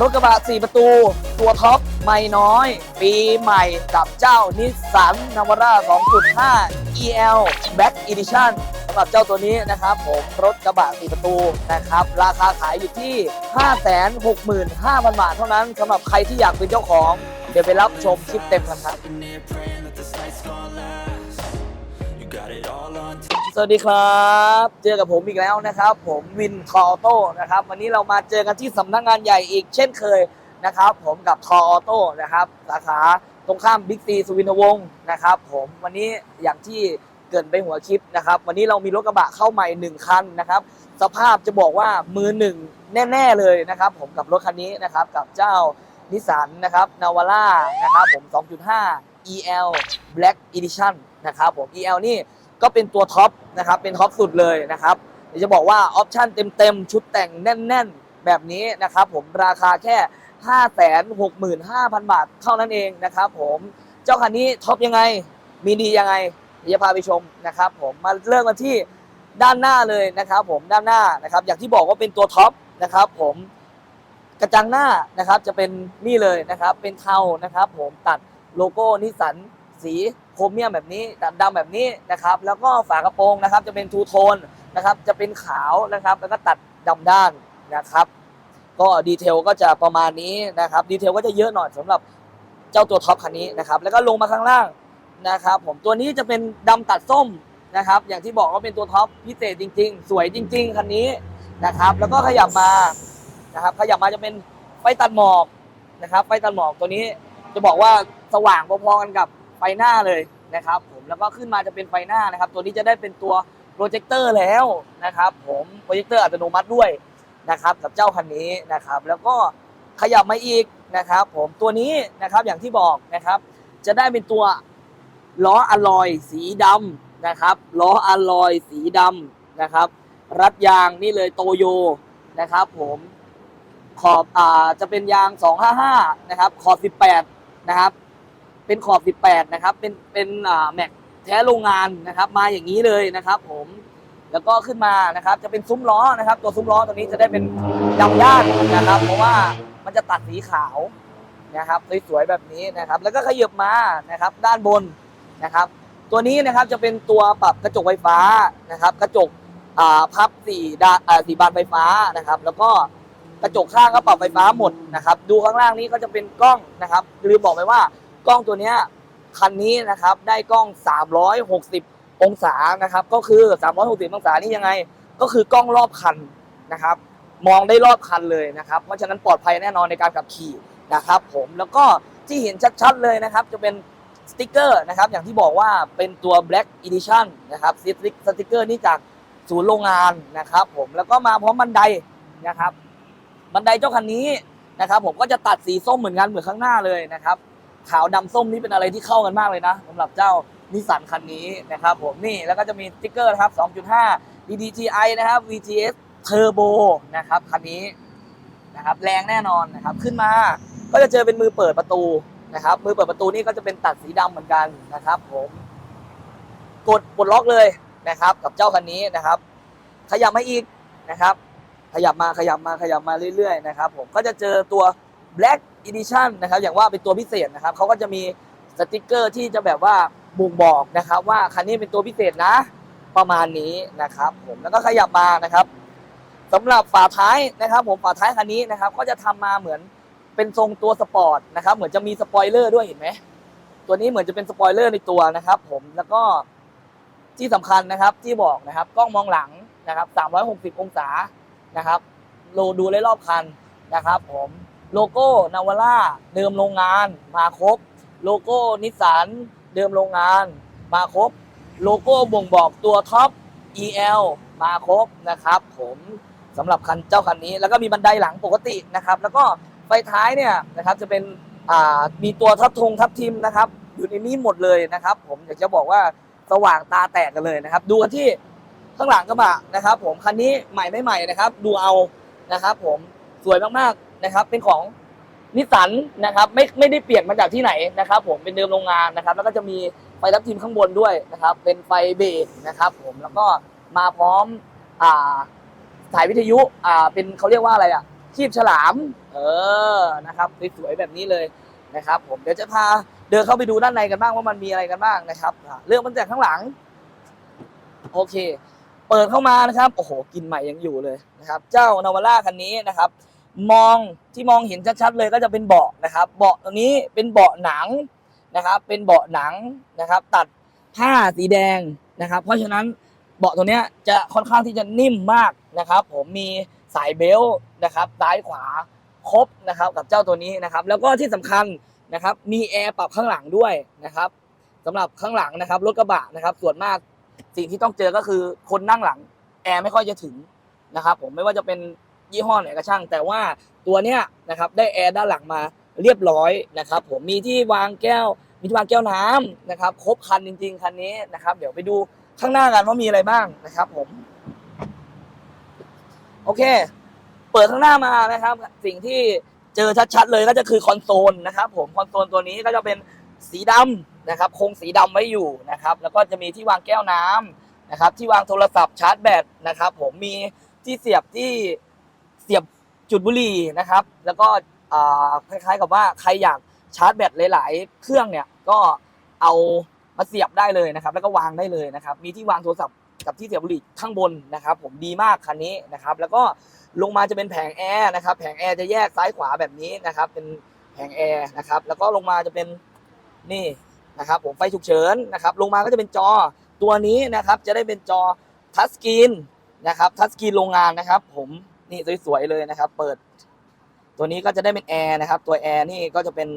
รถกระบะ 4 ประตู ตัวท็อปไม่น้อย ปีใหม่กับเจ้านิสสันนาวาร่า 2.5 EL Black Edition สำหรับเจ้าตัวนี้นะครับผมรถกระบะ 4 ประตูนะครับ ราคาขายอยู่ที่ 565,000 บาทเท่านั้นสำหรับใครที่อยากเป็นเจ้าของ เดี๋ยวไปรับชมคลิปเต็มกันครับ สวัสดีครับ เจอกับผมอีกแล้วนะครับ ผมวินทออโต้นะครับ วันนี้เรามาเจอกันที่สำนักงานใหญ่อีกเช่นเคยนะครับ ผมกับทออโต้นะครับสาขาตรงข้ามบิ๊กซีสุวินทวงศ์นะครับ ผมวันนี้อย่างที่เกินไปหัวคลิปนะครับ วันนี้เรามีรถกระบะเข้าใหม่หนึ่งคันนะครับ สภาพจะบอกว่ามือหนึ่งแน่ ๆเลยนะครับ ผมกับรถคันนี้นะครับกับเจ้านิสสันนะครับนาวาร่านะครับผม 2.5 EL Black Edition นะครับผม EL นี่ ก็เป็นตัวท็อปนะครับเป็นท็อปสุดเลยนะครับเดี๋ยวจะบอกว่าออปชั่นเต็มๆ ชุดแต่งแน่น ๆ แบบนี้นะครับผมราคาแค่ 565,000 บาทเท่านั้นเองนะครับผมเจ้าคันนี้ท็อปยังไงมีดียังไงเดี๋ยวจะพาไปชมนะครับผมมาเริ่มกันที่ด้านหน้าเลยนะครับผมด้านหน้านะครับอย่างที่บอกว่าเป็นตัวท็อปนะครับผมกระจังหน้านะครับจะเป็นนี่เลยนะครับเป็นเทานะครับผมตัดโลโก้นิสสัน สีโครเมียมแบบนี้ดำดำแบบนี้นะครับ แล้วก็ฝากระโปรงนะครับ จะเป็นทูโทนนะครับ จะเป็นขาวนะครับ แล้วก็ตัดดำด้านนะครับ ก็ดีเทลก็จะประมาณนี้นะครับ ดีเทลก็จะเยอะหน่อยสำหรับเจ้าตัวท็อปคันนี้นะครับ แล้วก็ลงมาข้างล่างนะครับ ผมตัวนี้จะเป็นดำตัดส้มนะครับ อย่างที่บอกว่าเป็นตัวท็อปพิเศษจริง ๆ สวยจริง ๆคันนี้นะครับ แล้วก็ขยับมานะครับ ขยับมาจะเป็นไฟตัดหมอกนะครับ ไฟตัดหมอกตัวนี้จะบอกว่าสว่างพอๆกันกับ ไฟหน้าเลยนะครับผมแล้วก็ขึ้นมาจะเป็นไฟหน้านะครับ ตัวนี้จะได้เป็นตัวโปรเจคเตอร์แล้วนะครับ ผมโปรเจคเตอร์อัตโนมัติด้วยนะครับ กับเจ้าคันนี้นะครับ แล้วก็ขยับมาอีกนะครับ ผมตัวนี้นะครับอย่างที่บอกนะครับ จะได้เป็นตัวล้ออะลอยสีดำนะครับล้ออะลอยสีดำนะครับ รัดยางนี่เลยโตโยนะครับ ผมขอบอ่าจะเป็นยาง 255 นะครับ ขอบ 18 นะครับ เป็นขอบ 18 นะครับ เป็นเป็นแม็กแท้โรงงานนะครับ มาอย่างนี้เลยนะครับผมแล้วก็ขึ้นมานะครับจะเป็นซุ้มล้อนะครับ ตัวซุ้มล้อตัวนี้จะได้เป็นดำย่านนะครับ เพราะว่ามันจะตัดสีขาวนะครับสวยๆแบบนี้นะครับ แล้วก็ขยับมานะครับ ด้านบนนะครับ ตัวนี้นะครับจะเป็นตัวปรับกระจกไฟฟ้านะครับ กระจกพับสี่ด้านอ่าสี่บานไฟฟ้านะครับ แล้วก็กระจกข้างก็ปรับไฟฟ้าหมดนะครับ ดูข้างล่างนี้ก็จะเป็นกล้องนะครับลืมบอกไปว่า กล้องตัวเนี้ยคันนี้นะครับได้กล้อง 360 องศานะครับ ก็คือ 360 องศานี่ยังไง ก็คือกล้องรอบคันนะครับ มองได้รอบคันเลยนะครับ เพราะฉะนั้นปลอดภัยแน่นอนในการขับขี่นะครับ ผมแล้วก็ที่เห็นชัดๆเลยนะครับ จะเป็นสติกเกอร์นะครับ อย่างที่บอกว่าเป็นตัว Black Edition นะครับสติกสติกเกอร์นี่จากศูนย์โรงงานนะครับ ผมแล้วก็มาพร้อมบันไดนะครับ บันไดเจ้าคันนี้นะครับ ผมก็จะตัดสีส้มเหมือนกันเหมือนข้างหน้าเลยนะครับ ขาวดำส้มนี่เป็นอะไรที่เข้ากันมากเลยนะสำหรับเจ้านิสสันคันนี้นะครับผมนี่แล้วก็จะมีสติ๊กเกอร์นะครับ 2.5 DDTI นะครับ VTS Turbo นะครับคันนี้นะครับแรงแน่นอนนะครับขึ้นมาก็จะเจอเป็นมือเปิดประตูนะครับ มือเปิดประตูนี่ก็จะเป็นตัดสีดำเหมือนกันนะครับผมกดปลดล็อกเลยนะครับ กับเจ้าคันนี้นะครับ ขยับมาอีกนะครับ ขยับมาขยับมาขยับมาเรื่อยๆนะครับ ผมก็จะเจอตัว Black Edition นะครับอย่างว่าเป็นตัวพิเศษนะครับเขาก็จะมีสติกเกอร์ที่จะแบบว่าบ่งบอกนะครับ ว่าคันนี้เป็นตัวพิเศษนะ ประมาณนี้นะครับ ผมแล้วก็ขยับมานะครับสำหรับฝาท้ายนะครับ ผมฝาท้ายคันนี้นะครับ ก็จะทำมาเหมือนเป็นทรงตัวสปอร์ตนะครับ เหมือนจะมีสปอยเลอร์ด้วยเห็นไหมตัวนี้เหมือนจะเป็นสปอยเลอร์ในตัวนะครับ ผมแล้วก็ที่สำคัญนะครับที่บอกนะครับกล้องมองหลังนะครับ 360 องศานะครับโลดูเลยรอบคันนะครับ ผม โลโก้นาวาร่าเดิมโรงงานมาครบ โลโก้นิสสันเดิมโรงงานมาครบ โลโก้บ่งบอกตัวท็อป EL มาครบนะครับ ผมสำหรับคันเจ้าคันนี้ แล้วก็มีบันไดหลังปกตินะครับ แล้วก็ไฟท้ายเนี่ยนะครับจะเป็นมีตัวทับทงทับทิมนะครับ อยู่ในนี้หมดเลยนะครับ ผมอยากจะบอกว่าสว่างตาแตกกันเลยนะครับ ดูกันที่ข้างหลังกระบะนะครับ ผมคันนี้ใหม่ไม่ใหม่นะครับ ดูเอานะครับ ผมสวยมากๆ นะครับเป็นของนิสสันนะครับไม่ไม่ได้เปลี่ยนมาจากที่ไหนนะครับ ผมเป็นเดิมโรงงานนะครับ แล้วก็จะมีไฟทับทิมข้างบนด้วยนะครับ เป็นไฟเบรกนะครับ ผมแล้วก็มาพร้อมอ่าสายวิทยุอ่าเป็นเขาเรียกว่าอะไรอะชีพฉลาม เออนะครับสวยๆแบบนี้เลยนะครับ ผมเดี๋ยวจะพาเดินเข้าไปดูด้านในกันบ้างว่ามันมีอะไรกันบ้างนะครับเรื่องมันจากข้างหลัง โอเค เปิดเข้ามานะครับโอ้โหกินใหม่ยังอยู่เลยนะครับ เจ้านาวาร่าคันนี้นะครับ มองที่มองเห็นชัดๆเลยก็จะเป็นเบาะนะครับ เบาะตรงนี้เป็นเบาะหนังนะครับ เป็นเบาะหนังนะครับ ตัดผ้าสีแดงนะครับ เพราะฉะนั้นเบาะตัวเนี้ยจะค่อนข้างที่จะนิ่มมากนะครับ ผมมีสายเบลต์นะครับซ้ายขวาครบนะครับ กับเจ้าตัวนี้นะครับ แล้วก็ที่สำคัญนะครับ มีแอร์ปรับข้างหลังด้วยนะครับสำหรับข้างหลังนะครับรถกระบะนะครับ ส่วนมากสิ่งที่ต้องเจอก็คือคนนั่งหลัง แอร์ไม่ค่อยจะถึงนะครับ ผมไม่ว่าจะเป็น ยี่ห้อไหนก็ช่าง แต่ว่าตัวเนี้ยนะครับได้แอร์ด้านหลังมาเรียบร้อยนะครับ ผมมีที่วางแก้ว มีที่วางแก้วน้ำนะครับ ครบคันจริง ๆ คันนี้นะครับ เดี๋ยวไปดูข้างหน้ากันว่ามีอะไรบ้างนะครับผม โอเค เปิดข้างหน้ามานะครับ สิ่งที่เจอชัดๆเลยก็จะคือคอนโซลนะครับผมคอนโซลตัวนี้ก็จะเป็นสีดำนะครับคงสีดำไว้อยู่นะครับ แล้วก็จะมีที่วางแก้วน้ำนะครับ ที่วางโทรศัพท์ชาร์จแบตนะครับ ผมมีที่เสียบที่ เสียบจุดบุหรี่นะครับ แล้วก็คล้ายๆกับว่าใครอยากชาร์จแบตหลาย ๆ เครื่องเนี่ยก็เอามาเสียบได้เลยนะครับ แล้วก็วางได้เลยนะครับ มีที่วางโทรศัพท์กับที่เสียบบุหรี่ข้างบนนะครับ ผมดีมากคันนี้นะครับ แล้วก็ลงมาจะเป็นแผงแอร์นะครับ แผงแอร์จะแยกซ้ายขวาแบบนี้นะครับ เป็นแผงแอร์นะครับ แล้วก็ลงมาจะเป็นนี่นะครับ ผมไฟฉุกเฉินนะครับ ลงมาก็จะเป็นจอตัวนี้นะครับ จะได้เป็นจอทัชสกรีนนะครับ ทัชสกรีนโรงงานนะครับ ผม นี่สวยๆเลยนะครับ เปิด ตัวนี้ก็จะได้เป็นแอร์นะครับ ตัวแอร์นี่ก็จะเป็น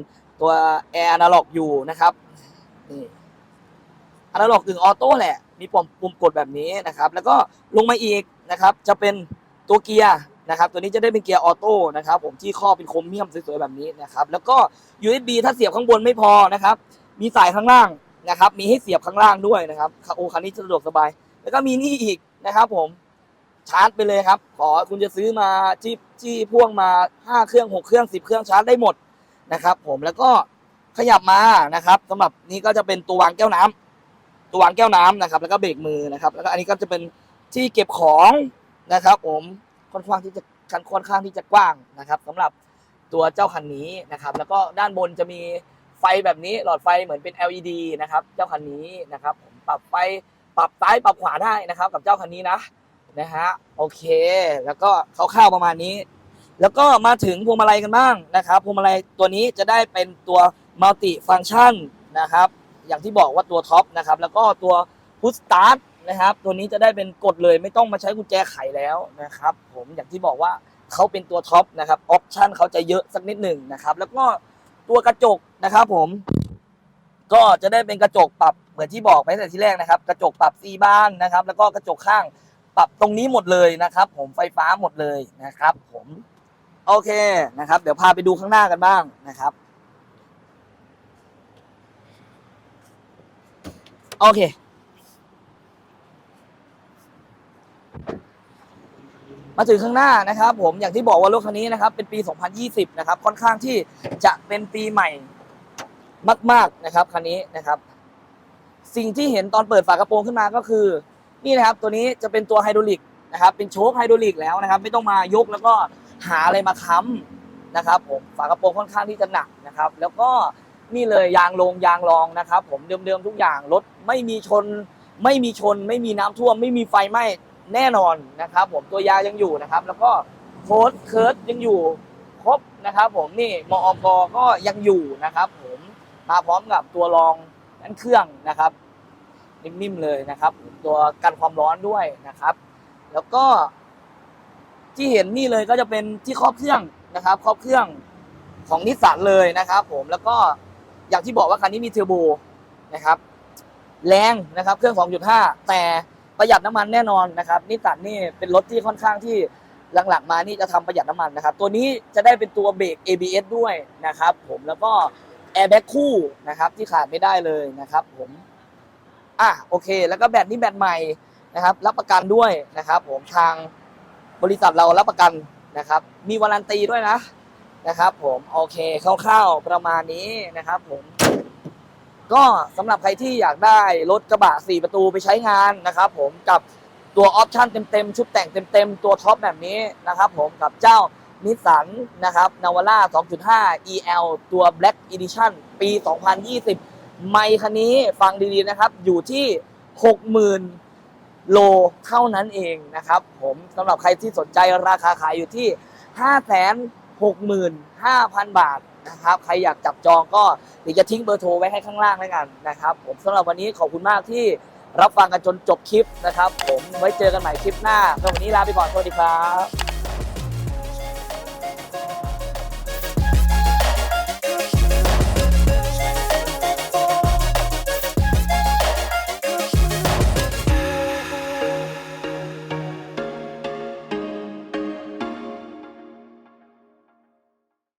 ตัวแอร์อนาล็อกอยู่นะครับนี่อนาล็อกกึ่งออโต้แหละ มีปุ่มปุ่มกดแบบนี้นะครับ แล้วก็ลงมาอีกนะครับ จะเป็นตัวเกียร์นะครับ ตัวนี้จะได้เป็นเกียร์ออโต้นะครับ ผมที่ข้อเป็นโครเมียมสวยๆแบบนี้นะครับ แล้วก็ USB ถ้าเสียบข้างบนไม่พอนะครับ มีสายข้างล่างนะครับ มีให้เสียบข้างล่างด้วยนะครับโอ้คันนี้สะดวกสบาย แล้วก็มีนี่อีกนะครับ ผม ชาร์จไปเลยครับ ขอคุณจะซื้อมาที่ที่พ่วงมาห้าเครื่องหกเครื่องสิบเครื่องชาร์จได้หมดนะครับ ผมแล้วก็ขยับมานะครับสำหรับนี้ก็จะเป็นตัววางแก้วน้ำตัววางแก้วน้ำนะครับ แล้วก็เบรกมือนะครับ แล้วก็อันนี้ก็จะเป็นที่เก็บของนะครับ ผมค่อนข้างที่จะค่อนข้างที่จะกว้างนะครับสำหรับตัวเจ้าคันนี้นะครับ แล้วก็ด้านบนจะมีไฟแบบนี้หลอดไฟเหมือนเป็น LED นะครับ เจ้าคันนี้นะครับ ผมปรับไฟปรับซ้ายปรับขวาได้นะครับ กับเจ้าคันนี้นะ นะฮะโอเค แล้วก็คร่าวๆประมาณนี้ แล้วก็มาถึงพวงมาลัยกันบ้างนะครับพวงมาลัยตัวนี้จะได้เป็นตัวมัลติฟังชันนะครับ อย่างที่บอกว่าตัวท็อปนะครับ แล้วก็ตัวพุชสตาร์ทนะครับ ตัวนี้จะได้เป็นกดเลยไม่ต้องมาใช้กุญแจไขแล้วนะครับ ผมอย่างที่บอกว่าเขาเป็นตัวท็อปนะครับออปชันเขาจะเยอะสักนิดหนึ่งนะครับ แล้วก็ตัวกระจกนะครับ ผมก็จะได้เป็นกระจกปรับเหมือนที่บอกไปตั้งแต่ที่แรกนะครับ กระจกปรับซีบ้านนะครับ แล้วก็กระจกข้าง ปรับตรงนี้หมดเลยนะครับ ผมไฟฟ้าหมดเลยนะครับ ผมโอเคนะครับ เดี๋ยวพาไปดูข้างหน้ากันบ้างนะครับ โอเค มาถึงข้างหน้านะครับ ผมอย่างที่บอกว่ารถคันนี้นะครับ เป็นปี 2020 นะครับ ค่อนข้างที่จะเป็นปีใหม่มาก ๆนะครับคันนี้นะครับ สิ่งที่เห็นตอนเปิดฝากระโปรงขึ้นมาก็คือ นี่นะครับตัวนี้จะเป็นตัวไฮดรอลิกนะครับเป็นโชคไฮดรอลิกแล้วนะครับ ไม่ต้องมายกแล้วก็หาอะไรมาค้ำนะครับผมฝากระโปรงค่อนข้างที่จะหนักนะครับ แล้วก็นี่เลยยางลงยางรองนะครับ ผมเดิมๆทุกอย่างรถไม่มีชน ไม่มีชน ไม่มีน้ำท่วม ไม่มีไฟไหม้แน่นอนนะครับ ผมตัวยางยังอยู่นะครับ แล้วก็โค้ดเคิร์ดยังอยู่ครบนะครับ ผมนี่มอกก็ยังอยู่นะครับ ผมมาพร้อมกับตัวรองนั่นเครื่องนะครับ นิ่มๆเลยนะครับ ตัวกันความร้อนด้วยนะครับ แล้วก็ ที่เห็นนี่เลยก็จะเป็นที่ครอบเครื่องนะครับ ครอบเครื่องของนิสสันเลยนะครับ ผมแล้วก็อย่างที่บอกว่าคันนี้มีเทอร์โบนะครับ แรงนะครับ เครื่อง 2.5 แต่ประหยัดน้ำมันแน่นอนนะครับนิสสันนี่เป็นรถที่ค่อนข้างที่หลังๆมานี่จะทำประหยัดน้ำมันนะครับ ตัวนี้จะได้เป็นตัวเบรก ABS ด้วยนะครับ ผมแล้วก็แอร์แบ็กคู่นะครับที่ขาดไม่ได้เลยนะครับ ผม อะโอเค แล้วก็แบตนี้แบตใหม่นะครับ รับประกันด้วยนะครับผมทางบริษัทเรารับประกันนะครับ มีวารันตีด้วยนะนะครับผมโอเคคร่าวๆประมาณนี้นะครับผมก็สำหรับใครที่อยากได้รถกระบะ 4 ประตูไปใช้งานนะครับผมกับตัวออปชั่นเต็มๆ ชุดแต่งเต็มๆ ตัวท็อปแบบนี้นะครับผมกับเจ้านิสสันนะครับนาวาร่า2.5 EL ตัว Black Edition ปี 2020 ไมค์คันนี้ฟังดีๆนะครับ อยู่ที่ 60,000 โลเท่านั้นเองนะครับ ผมสำหรับใครที่สนใจราคาขายอยู่ที่ 565,000 บาทนะครับ ใครอยากจับจองก็เดี๋ยวจะทิ้งเบอร์โทรไว้ให้ข้างล่างแล้วกันนะครับ ผมสำหรับวันนี้ขอบคุณมากที่รับฟังกันจนจบคลิปนะครับ ผมไว้เจอกันใหม่คลิปหน้าสำหรับวันนี้ลาไปก่อนสวัสดีครับ